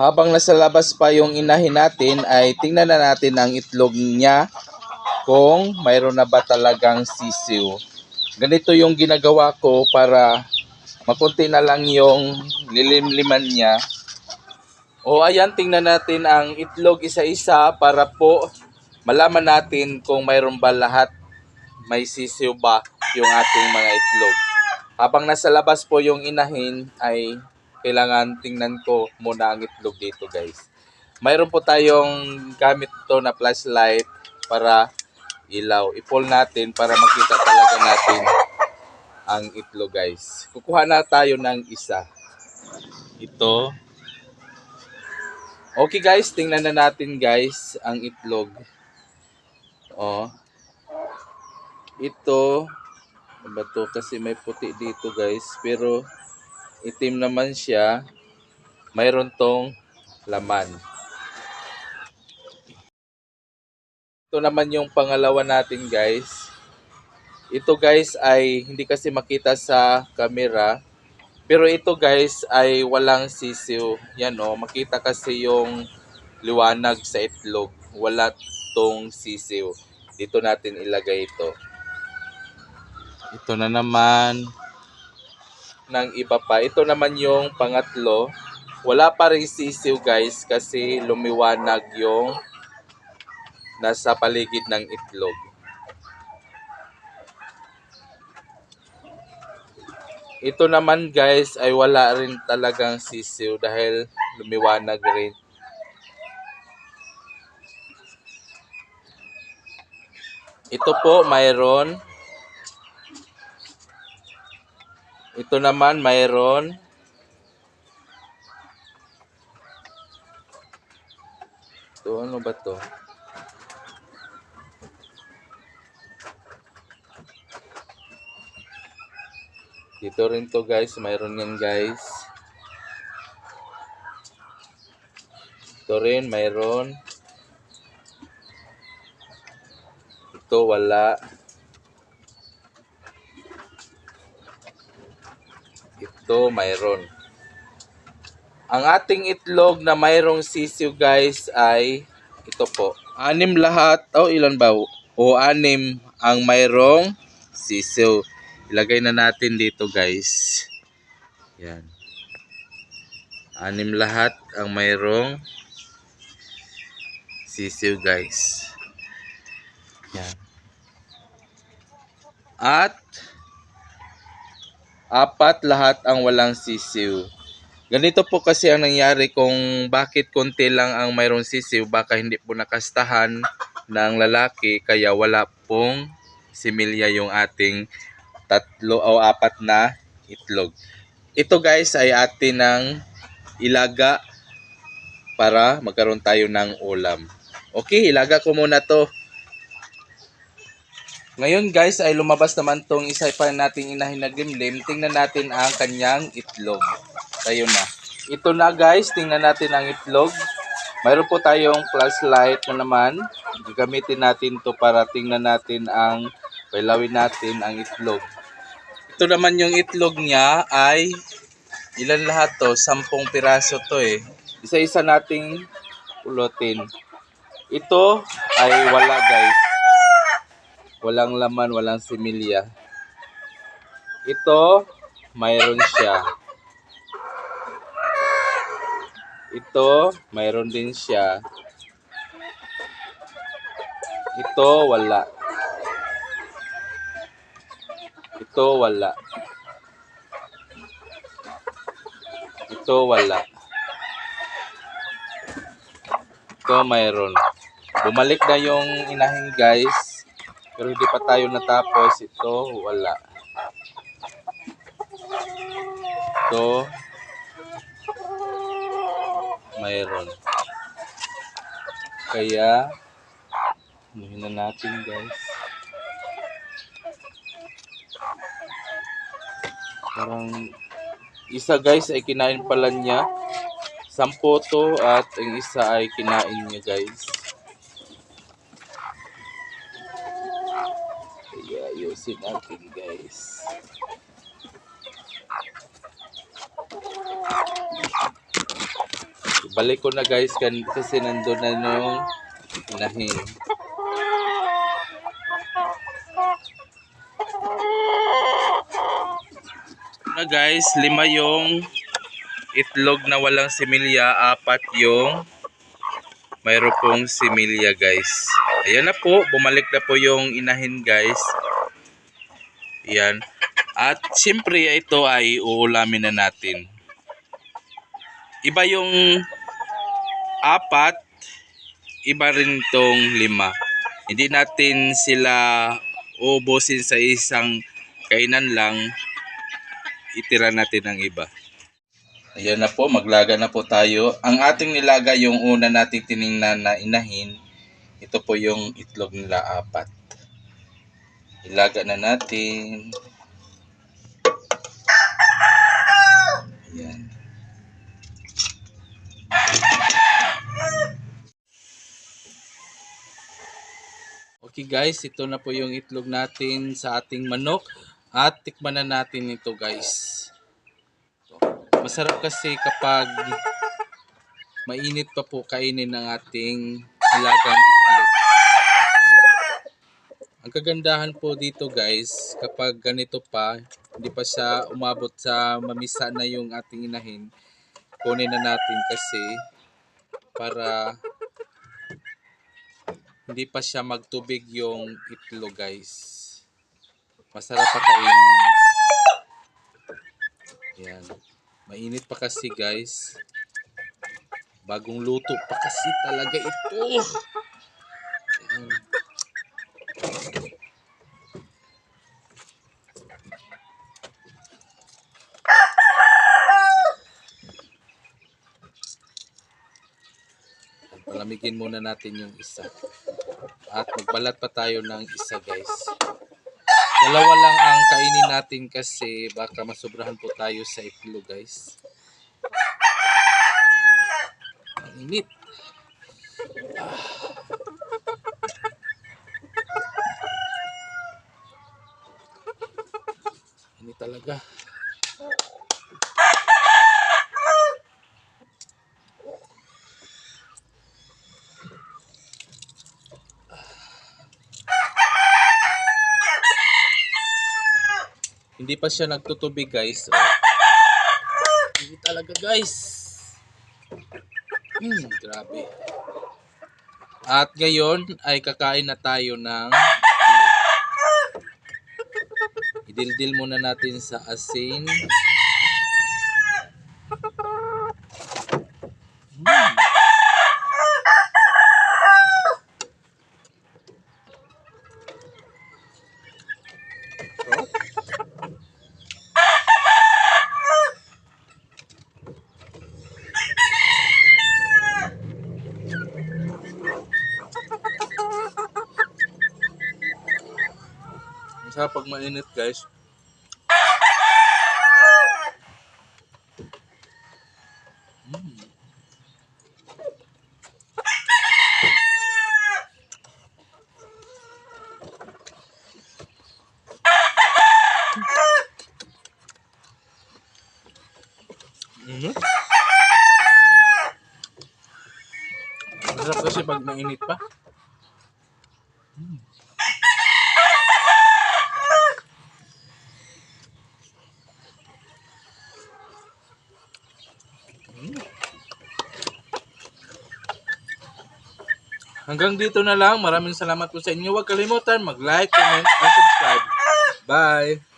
habang nasa labas pa yung inahin natin ay tingnan na natin ang itlog niya kung mayroon na ba talagang sisiw. Ganito yung ginagawa ko para makunti na lang yung lilimliman niya. O ayan, tingnan natin ang itlog isa-isa para po malaman natin kung mayroon ba lahat may sisiw ba yung ating mga itlog. Habang nasa labas po yung inahin ay kailangan tingnan ko muna ang itlog dito guys. Mayroon po tayong gamit ito na flashlight para ilaw. I-pull natin para makita talaga natin ang itlog guys. Kukuha na tayo ng isa. Ito. Okay guys, tingnan na natin guys ang itlog. Oh. Ito, ano ba to? Kasi may puti dito guys. Pero itim naman siya. Mayroon tong laman. Ito naman yung pangalawa natin guys. Ito guys ay hindi kasi makita sa camera. Pero ito guys ay walang sisiw. Yan o, makita kasi yung liwanag sa itlog. Wala tong sisiw. Dito natin ilagay ito. Ito na naman ng iba pa. Ito naman yung pangatlo. Wala pa rin sisiw guys kasi lumiwanag yung nasa paligid ng itlog. Ito naman guys ay wala rin talagang sisiw dahil lumiwanag rin. Ito po mayroon. Ito naman mayroon. Ito ano ba to? Dito rin to guys, mayroon yan guys. Ito rin, mayroon. Ito wala. Ito mayroon. Ang ating itlog na mayroong sisiw guys ay ito po. Anim lahat. O ilan ba? O anim ang mayroong sisiw. Ilagay na natin dito guys. Yan. Anim lahat ang mayroong sisiw guys. Yan. At apat lahat ang walang sisiw. Ganito po kasi ang nangyari kung bakit konti lang ang mayroong sisiw, baka hindi po nakastahan ng lalaki kaya wala pong similya yung ating tatlo o apat na itlog. Ito guys ay atin ng ilaga para magkaroon tayo ng ulam. Okay, ilaga ko muna to. Ngayon guys ay lumabas naman tong isa pa nating inahin na gimlim. Tingnan natin ang kanyang itlog. Tayo na. Ito na guys, tingnan natin ang itlog. Mayroon po tayong flashlight na naman. Gagamitin natin to para tingnan natin ang pailawin natin ang itlog. Ito naman yung itlog niya ay ilan lahat to? Sampung piraso to eh. Isa-isa nating pulutin. Ito ay wala guys. Walang laman, walang similya. Ito, mayroon siya. Ito, mayroon din siya. Ito, wala. Ito, wala. Ito, wala. Ito, mayroon. Bumalik na yung inahin guys. Pero hindi pa tayo natapos. Ito, wala. Ito, mayroon. Kaya, anuhin na natin guys. Parang, isa guys ay kinain pala niya. Sampo to at ang isa ay kinain niya guys. Kaya ayusin natin guys. Balik ko na guys kasi nandun na yung inahin. Na guys, lima yung itlog na walang similya, apat yung mayroon pong similya guys. Ayan na po, bumalik na po yung inahin guys. Ayan. At siyempre ito ay uulamin na natin. Iba yung apat, iba rin tong lima. Hindi natin sila ubusin sa isang kainan lang. Itira natin ang iba. Ayan na po, maglaga na po tayo. Ang ating nilaga yung una nating tiningnan na inahin. Ito po yung itlog nila apat. Ilaga na natin. Ayan. Okay guys, ito na po yung itlog natin sa ating manok. At tikman na natin ito guys. Masarap kasi kapag mainit pa po kainin ng ating nilagang itlog. Ang kagandahan po dito guys, kapag ganito pa, hindi pa siya umabot sa mamisa na yung ating inahin, kunin na natin kasi para hindi pa siya magtubig yung itlog guys. Masarap pa kainin. Yan. Mainit pa kasi guys. Bagong luto pa kasi talaga ito. Yan. Palamigin muna natin yung isa. At magbalat pa tayo ng isa guys. Dalawa lang ang kainin natin kasi baka masobrahan po tayo sa itlog guys. Init. Ah. Init talaga. Hindi pa siya nagtutubig guys. Oh. Hindi talaga guys. Hmm, grabe. At ngayon ay kakain na tayo ng. Idildil muna natin sa asin. Sarap pag mainit guys. Mm. Mhm. Masarap kasi pag mainit pa. Hanggang dito na lang. Maraming salamat po sa inyo. Huwag kalimutan mag-like, comment, and subscribe. Bye!